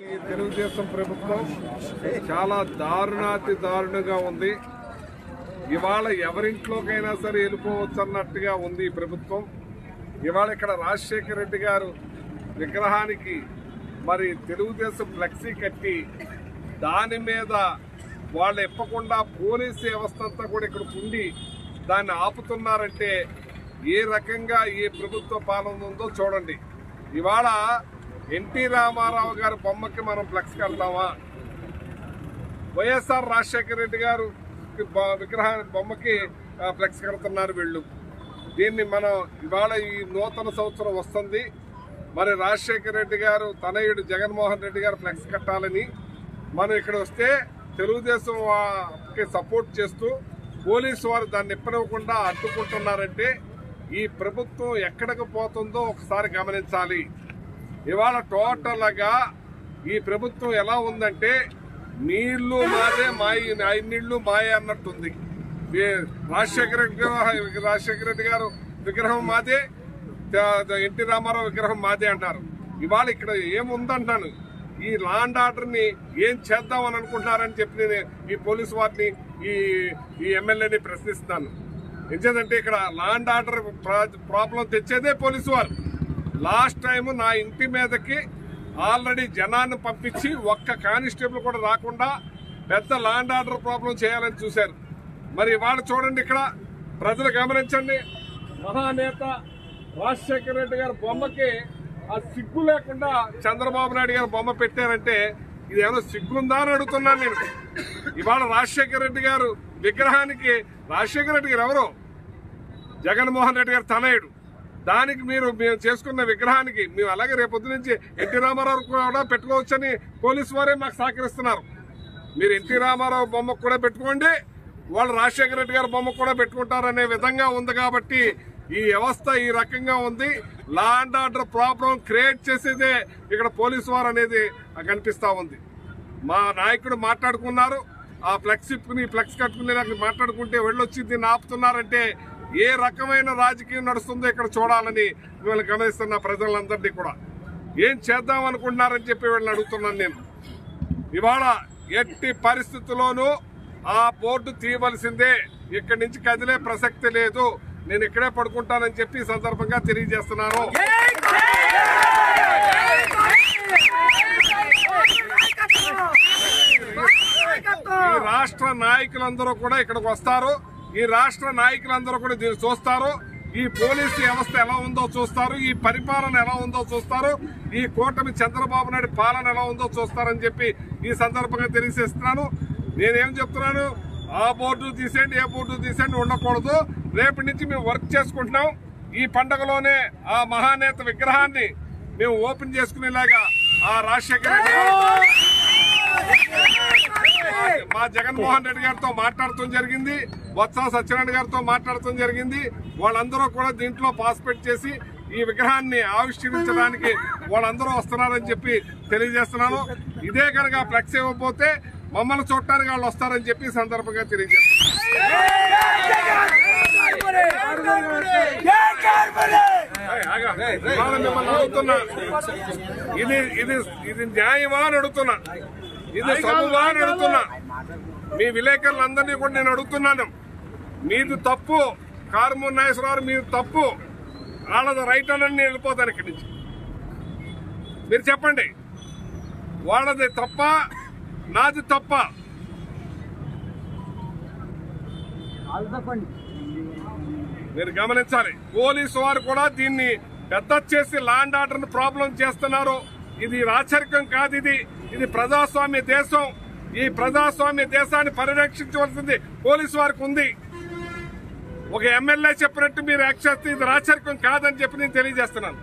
ఈ తెలుగుదేశం ప్రభుత్వం చాలా దారుణాతి దారుణంగా ఉంది. ఇవాళ ఎవరింట్లోకైనా సరే వెళ్ళిపోవచ్చు అన్నట్టుగా ఉంది ఈ ప్రభుత్వం. ఇవాళ ఇక్కడ రాజశేఖర రెడ్డి గారు విగ్రహానికి మరి తెలుగుదేశం ఫ్లెక్సీ కట్టి దాని మీద వాళ్ళు ఇప్పకుండా పోలీసు వ్యవస్థ అంతా కూడా ఇక్కడ ఉండి దాన్ని ఆపుతున్నారంటే ఏ రకంగా ఏ ప్రభుత్వ పాలన ఉందో చూడండి. ఇవాళ ఎన్టీ రామారావు గారి బొమ్మకి మనం ఫ్లెక్స్ కడతామా? వైఎస్ఆర్ రాజశేఖర రెడ్డి గారు విగ్రహ బొమ్మకి ఫ్లెక్స్ కడుతున్నారు వీళ్ళు. దీన్ని మనం ఇవాళ ఈ నూతన సంవత్సరం వస్తుంది. మరి రాజశేఖర రెడ్డి గారు తనయుడు జగన్మోహన్ రెడ్డి గారు ఫ్లెక్స్ కట్టాలని మనం ఇక్కడ వస్తే తెలుగుదేశంకి సపోర్ట్ చేస్తూ పోలీసు వారు దాన్ని ఇప్పనివ్వకుండా అడ్డుకుంటున్నారంటే ఈ ప్రభుత్వం ఎక్కడికి పోతుందో ఒకసారి గమనించాలి. ఇవాళ టోటల్గా ఈ ప్రభుత్వం ఎలా ఉందంటే నీళ్ళు మాదే మా నీళ్ళు మాయే అన్నట్టుంది. రాజశేఖర రాజశేఖర రెడ్డి గారు విగ్రహం మాదే ఎన్టీ రామారావు విగ్రహం మాదే అంటారు. ఇవాళ ఇక్కడ ఏముందంటాను? ఈ లాండ్ ఆర్డర్ని ఏం చేద్దామని అనుకుంటున్నారని చెప్పి నేను ఈ పోలీసు వారిని ఈ ఈ ఎమ్మెల్యేని ప్రశ్నిస్తున్నాను. ఎందుకంటే ఇక్కడ లాండ్ ఆర్డర్ ప్రాబ్లం తెచ్చేదే పోలీసు వారు. లాస్ట్ టైం నా ఇంటి మీదకి ఆల్రెడీ జనాన్ని పంపించి ఒక్క కానిస్టేబుల్ కూడా రాకుండా పెద్ద లాండ్ ఆర్డర్ ప్రాబ్లం చేయాలని చూశారు. మరి ఇవాళ చూడండి ఇక్కడ ప్రజలు గమనించండి. మహానేత రాజశేఖర రెడ్డి గారి బొమ్మకి ఆ సిగ్గు లేకుండా చంద్రబాబు నాయుడు గారు బొమ్మ పెట్టారంటే ఇది ఏమైనా సిగ్గుందా అని అడుగుతున్నాను నేను. ఇవాళ రాజశేఖర రెడ్డి గారు విగ్రహానికి రాజశేఖర రెడ్డి గారు ఎవరు? జగన్మోహన్ రెడ్డి గారు తనయుడు. దానికి మీరు మేము చేసుకున్న విగ్రహానికి మేము అలాగే రేపొద్దు నుంచి ఎన్టీ రామారావు కూడా పెట్టుకోవచ్చని పోలీసు వారే మాకు సహకరిస్తున్నారు. మీరు ఎన్టీ రామారావు బొమ్మకు కూడా పెట్టుకోండి వాళ్ళు రాజశేఖర రెడ్డి గారి బొమ్మ కూడా పెట్టుకుంటారనే విధంగా ఉంది కాబట్టి ఈ వ్యవస్థ ఈ రకంగా ఉంది. Law and order problem create చేసేదే ఇక్కడ పోలీసు వారు అనేది కనిపిస్తా ఉంది. మా నాయకుడు మాట్లాడుకున్నారు ఆ ఫ్లెక్స్ ఇప్పుకుని ఫ్లెక్స్ కట్టుకుని మాట్లాడుకుంటే వెళ్ళొచ్చి దీన్ని ఆపుతున్నారంటే ఏ రకమైన రాజకీయం నడుస్తుందో ఇక్కడ చూడాలని మిమ్మల్ని గమనిస్తున్న ప్రజలందరినీ కూడా. ఏం చేద్దాం అనుకుంటున్నారని చెప్పి వీళ్ళని అడుగుతున్నాను నేను. ఇవాళ ఎట్టి పరిస్థితుల్లోనూ ఆ బోర్డు తీయవలసిందే. ఇక్కడి నుంచి కదిలే ప్రసక్తి లేదు. నేను ఇక్కడే పడుకుంటానని చెప్పి సందర్భంగా తెలియజేస్తున్నాను. రాష్ట్ర నాయకులందరూ కూడా ఇక్కడికి వస్తారు. ఈ రాష్ట్ర నాయకులందరూ కూడా దీన్ని చూస్తారు. ఈ పోలీసు వ్యవస్థ ఎలా ఉందో చూస్తారు. ఈ పరిపాలన ఎలా ఉందో చూస్తారు. ఈ కూటమి చంద్రబాబు నాయుడు పాలన ఎలా ఉందో చూస్తారని చెప్పి ఈ సందర్భంగా తెలియజేస్తున్నాను. నేనేం చెప్తున్నాను? ఆ బోర్డు తీసేయండి ఏ బోర్డు తీసేయండి ఉండకూడదు. రేపటి నుంచి మేము వర్క్ చేసుకుంటున్నాం. ఈ పండగలోనే ఆ మహానేత విగ్రహాన్ని మేము ఓపెన్ చేసుకునేలాగా ఆ రాజశేఖర రెడ్డి మా జగన్మోహన్ రెడ్డి గారితో మాట్లాడటం జరిగింది బొత్స సత్యనారాయణ గారితో మాట్లాడటం జరిగింది. వాళ్ళందరూ కూడా దీంట్లో పార్టిసిపేట్ చేసి ఈ విగ్రహాన్ని ఆవిష్కరించడానికి వాళ్ళందరూ వస్తున్నారని చెప్పి తెలియజేస్తున్నాను. ఇదే కనుక ఫ్లెక్స్ ఇవ్వకపోతే మమ్మల్ని చూడటానికి వాళ్ళు వస్తారని చెప్పి సందర్భంగా తెలియజేస్తున్నాను. ఇది ఇది ఇది న్యాయమా అని అడుగుతున్నా. ఇది సబువా అని అడుగుతున్నా. మీ విలేకరులందరినీ కూడా నేను అడుగుతున్నాను. మీది తప్పు. కారుమూరి నాగేశ్వరరావు మీది తప్పు. వాళ్ళది రైట్ అని నేను వెళ్ళిపోతాను ఇక్కడి నుంచి. మీరు చెప్పండి. వాళ్ళది తప్ప నాది తప్ప. మీరు గమనించాలి. పోలీసు వారు కూడా దీన్ని పెద్ద చేసి లాండ్ ఆర్డర్ ప్రాబ్లం చేస్తున్నారు. ఇది రాచరికం కాదు ఇది. ఇది ప్రజాస్వామ్య దేశం. ఈ ప్రజాస్వామ్య దేశాన్ని పరిరక్షించవలసింది పోలీసు వారికి ఉంది. ఒక ఎమ్మెల్యే చెప్పినట్టు మీరు యాక్ట్ చేస్తే ఇది రాచరికం కాదని చెప్పి నేను తెలియజేస్తున్నాను.